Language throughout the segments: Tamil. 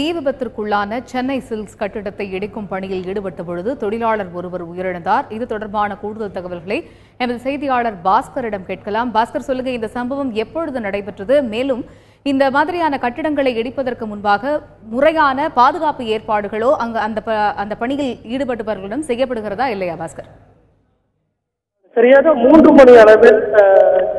தீ விபத்திற்குள்ளான சென்னை சில்க்ஸ் கட்டிடத்தை இடிக்கும் பணியில் ஈடுபட்ட பொழுது தொழிலாளர் ஒருவர் உயிரிழந்தார். இது தொடர்பான கூடுதல் தகவல்களை எமது செய்தியாளர் பாஸ்கரிடம் கேட்கலாம். பாஸ்கர் சொல்லுங்க இந்த சம்பவம் எப்பொழுது நடைபெற்றது? மேலும் இந்த மாதிரியான கட்டிடங்களை இடிப்பதற்கு முன்பாக முறையான பாதுகாப்பு ஏற்பாடுகளோ அங்கு அந்த ப- அந்த பணியில் ஈடுபட்டவர்களிடம் செய்யப்படுகிறதா இல்லையா பாஸ்கர்? சரியாக மூன்று மணி அளவில்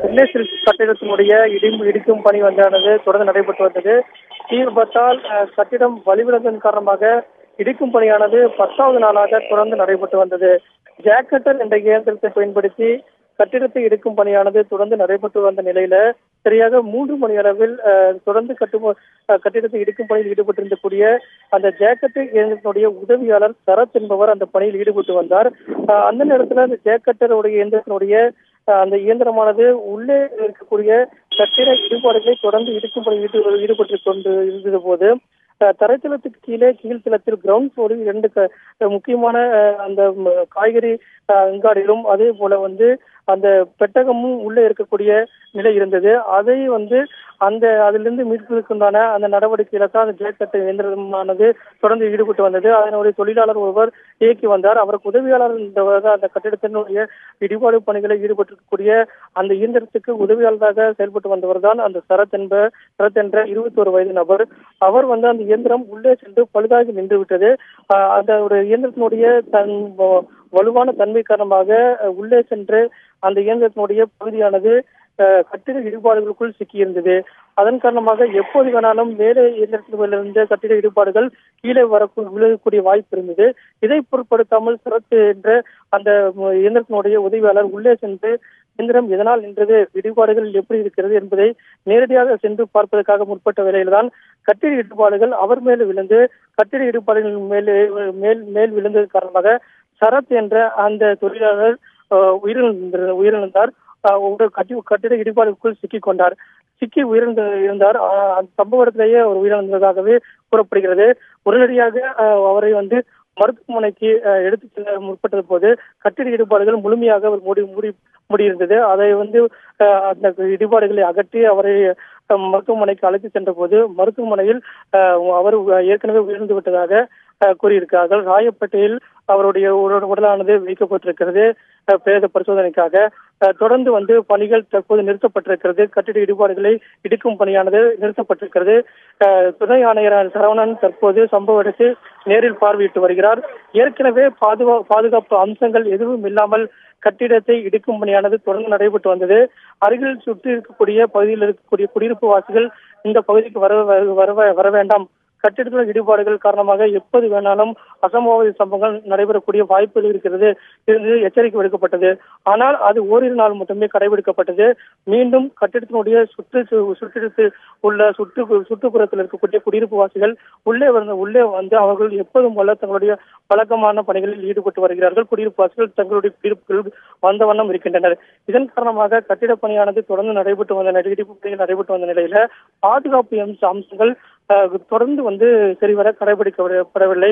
சென்னை கட்டிடத்தினுடைய இடி இடிக்கும் பணி வந்தானது தொடர்ந்து நடைபெற்று வந்தது. தீவிபத்தால் கட்டிடம் வலிவிழந்ததன் காரணமாக இடிக்கும் பணியானது பத்தாவது நாளாக தொடர்ந்து நடைபெற்று வந்தது. ஜாக்கட்டர் என்ற இயந்திரத்தை பயன்படுத்தி கட்டிடத்தை இடிக்கும் பணியானது தொடர்ந்து நடைபெற்று வந்த நிலையில சரியாக மூன்று மணி அளவில் தொடர்ந்து கட்டு கட்டிடத்தை இடிக்கும் பணியில் ஈடுபட்டிருந்தக்கூடிய அந்த ஜேக்கட்டு இயந்திரத்தினுடைய உதவியாளர் சரத் என்பவர் அந்த பணியில் ஈடுபட்டு வந்தார். அந்த நேரத்தில் அந்த ஜேக்கட்டருடைய இயந்திரத்தினுடைய அந்த இயந்திரமானது உள்ளே இருக்கக்கூடிய கட்டிட ஈடுபாடுகளை தொடர்ந்து இடிக்கும் பணியில் ஈடுபட்டு கொண்டு இருந்த போது தரைத்தளத்துக்கு கீழே கீழ்த்தளத்தில் கிரவுண்ட் ஃப்ளோரில் இரண்டு க- முக்கியமான அந்த காய்கறி அஹ், அங்காடிகளும் அதே போல வந்து அந்த பெட்டகமும் உள்ளே இருக்கக்கூடிய நிலை இருந்தது. அதை வந்து அந்த அதிலிருந்து மீட்பதற்குண்டான அந்த நடவடிக்கையில தான் அந்த ஜெயக்கட்டை இயந்திரமானது தொடர்ந்து ஈடுபட்டு வந்தது. அதனுடைய தொழிலாளர் ஒருவர் இயக்கி வந்தார். அவருக்கு உதவியாளர் இருந்தவர் அந்த கட்டிடத்தினுடைய இடிபாடு பணிகளை ஈடுபட்டிருக்கக்கூடிய அந்த இயந்திரத்துக்கு உதவியாளராக செயல்பட்டு வந்தவர் தான் அந்த சரத் என்ப சரத் என்ற இருபத்தோரு வயது நபர். அவர் வந்து அந்த இயந்திரம் உள்ளே சென்று பழுதாகி நின்று விட்டது அந்த ஒரு இயந்திரத்தினுடைய தன் வலுவான தன்மை காரணமாக உள்ளே சென்று அந்த இயந்திரத்தினுடைய பகுதியானது கட்டிட இடிபாடுகளுக்குள் சிக்கியிருந்தது. அதன் காரணமாக எப்போது வேணாலும் மேலே இயந்திரத்தில் இருந்த கட்டிட இடிபாடுகள் கீழே வர விழுகக்கூடிய வாய்ப்பு இருந்தது. இதை பொருட்படுத்தாமல் சிறத்து என்ற அந்த இயந்திரத்தினுடைய உதவியாளர் உள்ளே சென்று இயந்திரம் எதனால் நின்றது? இடிபாடுகள் எப்படி இருக்கிறது? என்பதை நேரடியாக சென்று பார்ப்பதற்காக முற்பட்ட வேளையில்தான் கட்டிட இடிபாடுகள் அவர் மேல் விழுந்து கட்டிட இடிபாடுகள் மேலே மேல் மேல் விழுந்தது காரணமாக சரத் என்ற அந்த தொழிலாளர் உயிரிழந்த உயிரிழந்தார். ஒரு கட்டி கட்டிட இடிபாடுக்குள் சிக்கிக் கொண்டார். சிக்கி உயிரிழந்த இருந்தார். அந்த சம்பவ இடத்திலேயே அவர் உயிரிழந்ததாகவே கூறப்படுகிறது. உடனடியாக அவரை வந்து மருத்துவமனைக்கு எடுத்து எடுத்துச் செல்ல முற்பட்டது போது கட்டிட இடிபாடுகள் முழுமையாக அவர் மூடி மூடி முடியிருந்தது. அதை வந்து அந்த இடிபாடுகளை அகற்றி அவரை மருத்துவமனைக்கு அழைத்து சென்ற போது மருத்துவமனையில் அவர் ஏற்கனவே உயர்ந்து விட்டதாக அஹ், கூறியிருக்கிறார்கள். ராயப்பேட்டையில் அவருடைய உடலானது வைக்கப்பட்டிருக்கிறது பிரேத பரிசோதனைக்காக. தொடர்ந்து வந்து பணிகள் தற்போது நிறுத்தப்பட்டிருக்கிறது. கட்டிட இடிபாடுகளை இடிக்கும் பணியானது நிறுத்தப்பட்டிருக்கிறது. துணை ஆணையரான சரவணன் தற்போது சம்பவ இடத்தில் நேரில் பார்வையிட்டு வருகிறார். ஏற்கனவே பாதுகா பாதுகாப்பு அம்சங்கள் எதுவும் இல்லாமல் கட்டிடத்தை இடிக்கும் பணியானது தொடர்ந்து நடைபெற்று வந்தது. அருகில் சுற்றி இருக்கக்கூடிய பகுதியில் இருக்கக்கூடிய குடியிருப்பு வாசிகள் இந்த பகுதிக்கு வர வர வர வேண்டாம். கட்டிடத்தில் இடிபாடுகள் காரணமாக எப்போது வேணாலும் அசம்பாவித சம்பவங்கள் நடைபெறக்கூடிய வாய்ப்புகள் இருக்கிறது. இருந்து எச்சரிக்கை விடுக்கப்பட்டது. ஆனால் அது ஓரிரு நாள் மட்டுமே கடைபிடிக்கப்பட்டது. மீண்டும் கட்டிடத்தினுடைய சுற்று சுற்றிடத்தில் உள்ள சுற்று சுற்றுப்புறத்தில் இருக்கக்கூடிய குடியிருப்பு வாசிகள் உள்ளே வந்து உள்ளே வந்து அவர்கள் எப்போதும் போல தங்களுடைய வழக்கமான பணிகளில் ஈடுபட்டு வருகிறார்கள். குடியிருப்பு வாசிகள் தங்களுடைய குடியிருப்புகள் வந்த வண்ணம் இருக்கின்றனர். இதன் காரணமாக கட்டிட பணியானது தொடர்ந்து நடைபெற்று வந்த நிலை- இடிப்பு பணிகள் நடைபெற்று வந்த நிலையில பாதுகாப்பு அம்சங்கள் தொடர்ந்து வந்து சரிவர கடைபிடிக்கப்படவில்லை.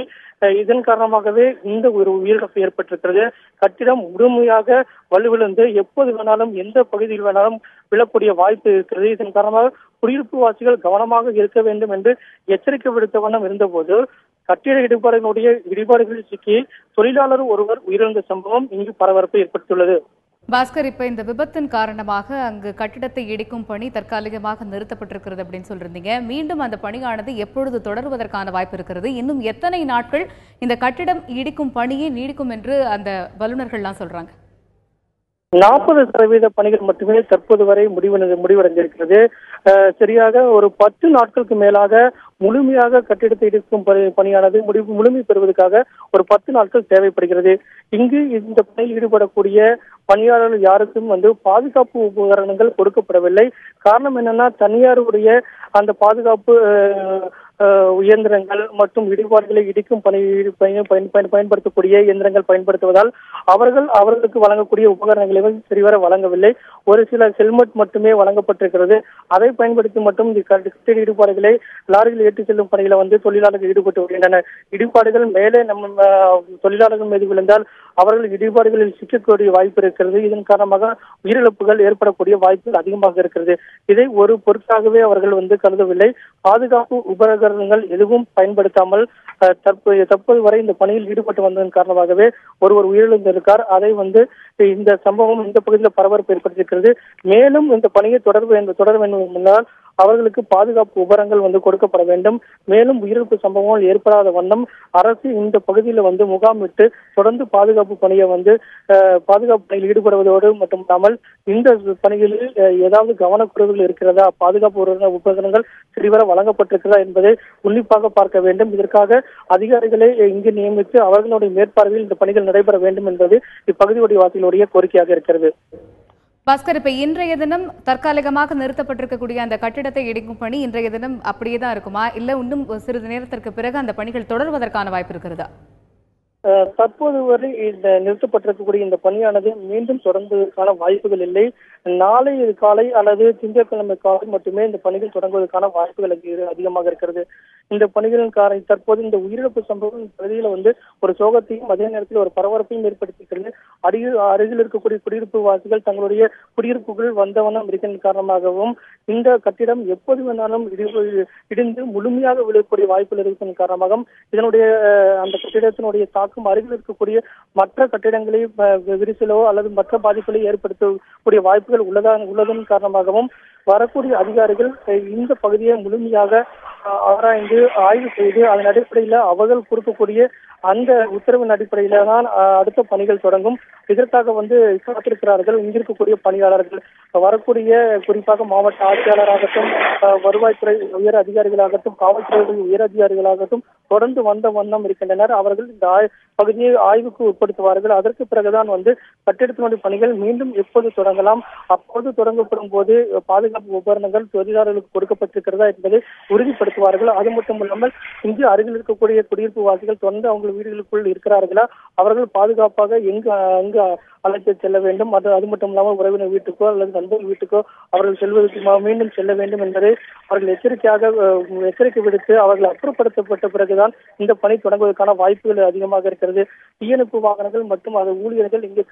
இதன் காரணமாகவே இந்த ஒரு உயிரிழப்பு ஏற்பட்டிருக்கிறது. கட்டிடம் முழுமையாக வலுவிழந்து எப்போது வேணாலும் எந்த பகுதியில் வேணாலும் விழக்கூடிய வாய்ப்பு இருக்கிறது. இதன் காரணமாக குடியிருப்பு வாசிகள் கவனமாக இருக்க வேண்டும் என்று எச்சரிக்கை விடுத்த வண்ணம் இருந்தபோது கட்டிட இடிபாடுகளுடைய இடிபாடுகளில் சிக்கி தொழிலாளர் ஒருவர் உயிரிழந்த சம்பவம் இங்கு பரபரப்பு ஏற்பட்டுள்ளது. பாஸ்கர் இப்ப இந்த விபத்தின் காரணமாக அங்கு கட்டிடத்தை இடிக்கும் பணி தற்காலிகமாக நிறுத்தப்பட்டிருக்கிறது அப்படின்னு சொல்லிருந்தீங்க. மீண்டும் அந்த பணியானது எப்பொழுது தொடர்வதற்கான வாய்ப்பு இருக்கிறது? இன்னும் எத்தனை நாட்கள் இந்த கட்டிடம் இடிக்கும் பணியே நீடிக்கும் என்று அந்த வல்லுநர்கள்லாம் சொல்றாங்க? நாற்பது சதவீத பணிகள் மட்டுமே தற்போது வரை முடிவடைந்து முடிவடைந்திருக்கிறது. சரியாக ஒரு பத்து நாட்களுக்கு மேலாக முழுமையாக கட்டிடத்தை இடிக்கும் பணி- பணியானது முடிவு முழுமை பெறுவதற்காக ஒரு பத்து நாட்கள் தேவைப்படுகிறது. இங்கு இந்த பணியில் ஈடுபடக்கூடிய பணியாளர்கள் யாருக்கும் வந்து பாதுகாப்பு உபகரணங்கள் கொடுக்கப்படவில்லை. காரணம் என்னன்னா தனியாருடைய அந்த பாதுகாப்பு இயந்திரங்கள் மற்றும் இடிபாடுகளை இடிக்கும் பணி பயன்படுத்தக்கூடிய இயந்திரங்கள் பயன்படுத்துவதால் அவர்கள் அவர்களுக்கு வழங்கக்கூடிய உபகரணங்களை சரிவர வழங்கவில்லை. ஒரு சில ஹெல்மெட் மட்டுமே வழங்கப்பட்டிருக்கிறது. அதை பயன்படுத்தி மட்டும் கட்டிட இடிபாடுகளை லாரியில் ஏற்றி செல்லும் பணிகளை வந்து தொழிலாளர்கள் ஈடுபட்டு வருகின்றனர். இடிபாடுகள் மேலே நம்ம தொழிலாளர்கள் மீது விழுந்தால் அவர்கள் இடிபாடுகளில் சிக்கக்கூடிய வாய்ப்பு இருக்கிறது. இதன் காரணமாக உயிரிழப்புகள் ஏற்படக்கூடிய வாய்ப்புகள் அதிகமாக இருக்கிறது. இதை ஒரு பொருட்டாகவே அவர்கள் வந்து கருதவில்லை. பாதுகாப்பு உபகரணங்கள் எதுவும் பயன்படுத்தாமல் தற்போது தற்போது வரை இந்த பணியில் ஈடுபட்டு வந்ததன் காரணமாகவே ஒருவர் உயிரிழந்திருக்கார். அதை வந்து இந்த சம்பவம் இந்த பகுதியில் பரபரப்பு ஏற்படுத்தியிருக்கிறது. மேலும் இந்த பணியை தொடர்பு தொடர வேண்டும் என்றால் அவர்களுக்கு பாதுகாப்பு உபரங்கள் வந்து கொடுக்கப்பட வேண்டும். மேலும் உயிரிழப்பு சம்பவங்கள் ஏற்படாத வண்ணம் அரசு இந்த பகுதியில் வந்து முகாமிட்டு தொடர்ந்து பாதுகாப்பு பணியை வந்து பாதுகாப்பு பணியில் ஈடுபடுவதோடு மட்டுமில்லாமல் இந்த பணிகளில் ஏதாவது கவனக்குறைவுகள் இருக்கிறதா பாதுகாப்பு உபகரணங்கள் சரிவர வழங்கப்பட்டிருக்கிறதா என்பதை உன்னிப்பாக பார்க்க வேண்டும். இதற்காக அதிகாரிகளை இங்கு நியமித்து அவர்களுடைய மேற்பார்வையில் இந்த பணிகள் நடைபெற வேண்டும் என்பது இப்பகுதியுடைய வாசிகளுடைய கோரிக்கையாக இருக்கிறது. பாஸ்கர் இப்ப இன்றைய தினம் தற்காலிகமாக நிறுத்தப்பட்டிருக்கக்கூடிய அந்த கட்டிடத்தை இடிக்கும் பணி இன்றைய தினம் அப்படியே தான் இருக்குமா? இல்ல இன்னும் சிறிது நேரத்திற்கு பிறகு அந்த பணிகள் தொடர்வதற்கான வாய்ப்பு இருக்கிறதா அஹ் தற்போது வரை இந்த நிறுத்தப்பட்டிருக்கக்கூடிய இந்த பணியானது மீண்டும் தொடங்குவதற்கான வாய்ப்புகள் இல்லை. நாளை காலை அல்லது திங்கட்கிழமை காலை மட்டுமே இந்த பணிகள் தொடங்குவதற்கான வாய்ப்புகள் அதிகமாக இருக்கிறது. இந்த பணிகளின் காரணம் தற்போது இந்த உயிரிழப்பு சம்பவம் இந்த வந்து ஒரு சோகத்தையும் அதே நேரத்தில் ஒரு பரபரப்பையும் ஏற்படுத்தியிருக்கிறது. அருகில் அருகில் இருக்கக்கூடிய குடியிருப்பு வாசிகள் தங்களுடைய குடியிருப்புகள் வந்தவனம் இருக்கின்ற காரணமாகவும் இந்த கட்டிடம் எப்போது வேணாலும் இடிந்து முழுமையாக விழக்கூடிய வாய்ப்புகள் இருக்கின்ற காரணமாகவும் இதனுடைய அஹ், அந்த கட்டிடத்தினுடைய தாக்கம் அருகில் இருக்கக்கூடிய மற்ற கட்டிடங்களை விரிசலோ அல்லது மற்ற பாதிப்புகளை ஏற்படுத்தக்கூடிய வாய்ப்புகள் உள்ளதா உள்ளதன் காரணமாகவும் வரக்கூடிய அதிகாரிகள் இந்த பகுதியை முழுமையாக ஆராய்ந்து ஆய்வு செய்து அதன் அடிப்படையில் அவர்கள் கொடுக்கக்கூடிய அந்த உத்தரவின் அடிப்படையில தான் அடுத்த பணிகள் தொடங்கும். இதற்காக வந்து காத்திருக்கிறார்கள். இங்கிருக்கக்கூடிய பணியாளர்கள் வரக்கூடிய குறிப்பாக மாவட்ட ஆட்சியாளராகட்டும் வருவாய்த்துறை உயர் அதிகாரிகளாகட்டும் காவல்துறையுடைய உயர் அதிகாரிகளாகட்டும் தொடர்ந்து வந்த வண்ணம் இருக்கின்றனர். அவர்கள் இந்த பகுதியை ஆய்வுக்கு உட்படுத்துவார்கள். அதற்கு பிறகுதான் வந்து கட்டிடத்தினுடைய பணிகள் மீண்டும் எப்போது தொடங்கலாம்? அப்போது தொடங்கப்படும் போது பாதுகாப்பு உபகரணங்கள் தொழிலாளர்களுக்கு கொடுக்கப்பட்டிருக்கிறதா என்பதை உறுதிப்படுத்துவார்கள். அது மட்டும் இல்லாமல் இங்கு அருகில் இருக்கக்கூடிய குடியிருப்பு வாசிகள் தொடர்ந்து அவங்க வீடுகளுக்குள் இருக்கிறார்களா? அவர்கள் பாதுகாப்பாக எங்கு அங்கு அழைத்து செல்ல வேண்டும். அது அது மட்டும் இல்லாமல் உறவினர் வீட்டுக்கோ அல்லது நண்பர் வீட்டுக்கோ அவர்கள் செல்வதற்கு மீண்டும் செல்ல வேண்டும் என்பதை அவர்கள் எச்சரிக்கையாக எச்சரிக்கை விடுத்து அவர்கள் அப்புறப்படுத்தப்பட்ட பிறகுதான் இந்த பணி தொடங்குவதற்கான வாய்ப்புகள் அதிகமாக இருக்கிறது. தீயணைப்பு வாகனங்கள் மற்றும் அது ஊழியர்கள் இங்கு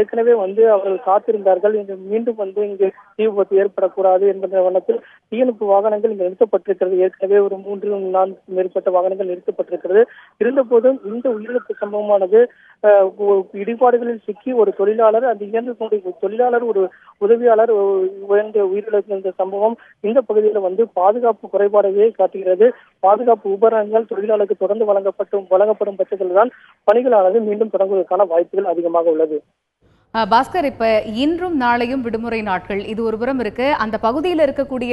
ஏற்கனவே வந்து அவர்கள் காத்திருந்தார்கள். இங்கு மீண்டும் வந்து இங்கு தீ விபத்து ஏற்படக்கூடாது என்கிற வண்ணத்தில் தீயணைப்பு வாகனங்கள் இங்கு நிறுத்தப்பட்டிருக்கிறது. ஏற்கனவே ஒரு மூன்று நான்கு மேற்பட்ட வாகனங்கள் நிறுத்தப்பட்டிருக்கிறது. இருந்த போதும் இந்த உயிரிழப்பு சம்பவமானது இடிபாடுகளில் சிக்கி ஒரு தொழிலாளர் அந்த இயந்திரத்தினுடைய தொழிலாளர் ஒரு உதவியாளர் உயர்ந்த உயிரிழந்த சம்பவம் இந்த பகுதியில் வந்து பாதுகாப்பு குறைபாடையே காட்டுகிறது. பாதுகாப்பு உபகரணங்கள் தொழிலாளருக்கு தொடர்ந்து வழங்கப்பட்டும் வழங்கப்படும் பட்சத்தில் தான் பணிகளானது மீண்டும் தொடங்குவதற்கான வாய்ப்புகள் அதிகமாக உள்ளது. பாஸ்கர் இப்ப இன்றும் நாளையும் விடுமுறை நாட்கள் இது ஒரு புறம் இருக்கு. அந்த பகுதியில் இருக்கக்கூடிய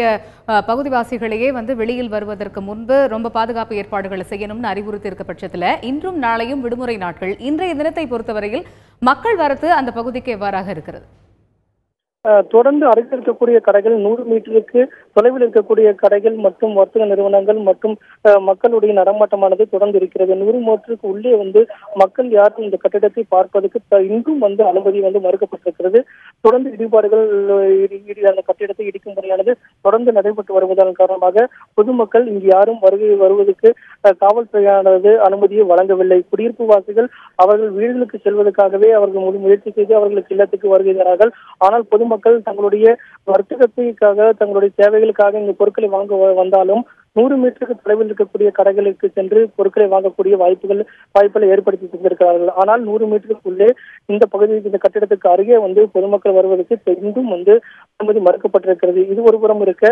பகுதிவாசிகளையே வந்து வெளியில் வருவதற்கு முன்பு ரொம்ப பாதுகாப்பு ஏற்பாடுகளை செய்யணும்னு அறிவுறுத்தி இருக்க பட்சத்துல இன்றும் நாளையும் விடுமுறை நாட்கள். இன்றைய தினத்தை பொறுத்தவரையில் மக்கள் வரத்து அந்த பகுதிக்கு எவ்வாறாக இருக்கிறது? தொடர்ந்து அருகில் இருக்கக்கூடிய கடைகள் நூறு மீட்டருக்கு தொலைவில் இருக்கக்கூடிய கடைகள் மற்றும் வர்த்தக நிறுவனங்கள் மற்றும் மக்களுடைய நடமாட்டமானது தொடர்ந்து இருக்கிறது. நூறு மீட்டருக்கு உள்ளே வந்து மக்கள் யாரும் இந்த கட்டிடத்தை பார்ப்பதற்கு இன்றும் வந்து அனுமதி வந்து மறுக்கப்பட்டிருக்கிறது. தொடர்ந்து இடிபாடுகள் அந்த கட்டிடத்தை இடிக்கும் முறையானது தொடர்ந்து நடைபெற்று வருவதன் காரணமாக பொதுமக்கள் இங்கு யாரும் வருகை வருவதற்கு காவல்துறையானது அனுமதியை வழங்கவில்லை. குடியிருப்பு வாசிகள் அவர்கள் வீடுகளுக்கு செல்வதற்காகவே அவர்கள் முழு முயற்சி செய்து அவர்களுக்கு இல்லத்துக்கு வருகிறார்கள். ஆனால் பொதுமக்கள் தங்களுடைய வர்த்தகத்திற்காக தங்களுடைய தேவைகளுக்காக இந்த பொருட்களை வாங்க வந்தாலும் நூறு மீட்டருக்கு தொலைவில் இருக்கக்கூடிய கடைகளுக்கு சென்று பொருட்களை வாங்கக்கூடிய வாய்ப்புகள் வாய்ப்புகளை ஏற்படுத்தி தந்திருக்கிறார்கள். ஆனால் நூறு மீட்டருக்குள்ளே இந்த பகுதிக்கு இந்த கட்டிடத்துக்கு அருகே வந்து பொதுமக்கள் வருவதற்கு தெரிந்தும் வந்து அனுமதி மறுக்கப்பட்டிருக்கிறது. இது ஒரு புறம் இருக்க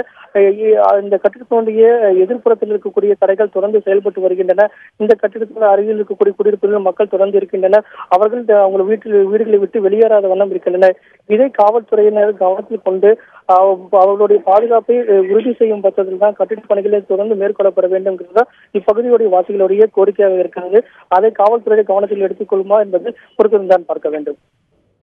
இந்த கட்டிடத்தினுடைய எதிர்ப்புறத்தில் இருக்கக்கூடிய கடைகள் தொடர்ந்து செயல்பட்டு வருகின்றன. இந்த கட்டிடத்தின் அருகில் இருக்கக்கூடிய குடியிருப்புகளில் மக்கள் தொடர்ந்து இருக்கின்றனர். அவர்கள் அவங்க வீட்டில் வீடுகளை விட்டு வெளியேறாத வண்ணம் இருக்கின்றனர். இதை காவல்துறையினர் கவனத்தில் கொண்டு அவர்களுடைய பாதுகாப்பை உறுதி செய்யும் பட்சத்தில் தான் கட்டிட பணிகளை தொடர்ந்து மேற்கொள்ளப்பட வேண்டும் இப்பகுதியுடைய வாசிகளுடைய கோரிக்கையாக இருக்கிறது. அதை காவல்துறையை கவனத்தில் எடுத்துக் கொள்ளுமா என்பது பொறுத்திருந்தான் பார்க்க வேண்டும்.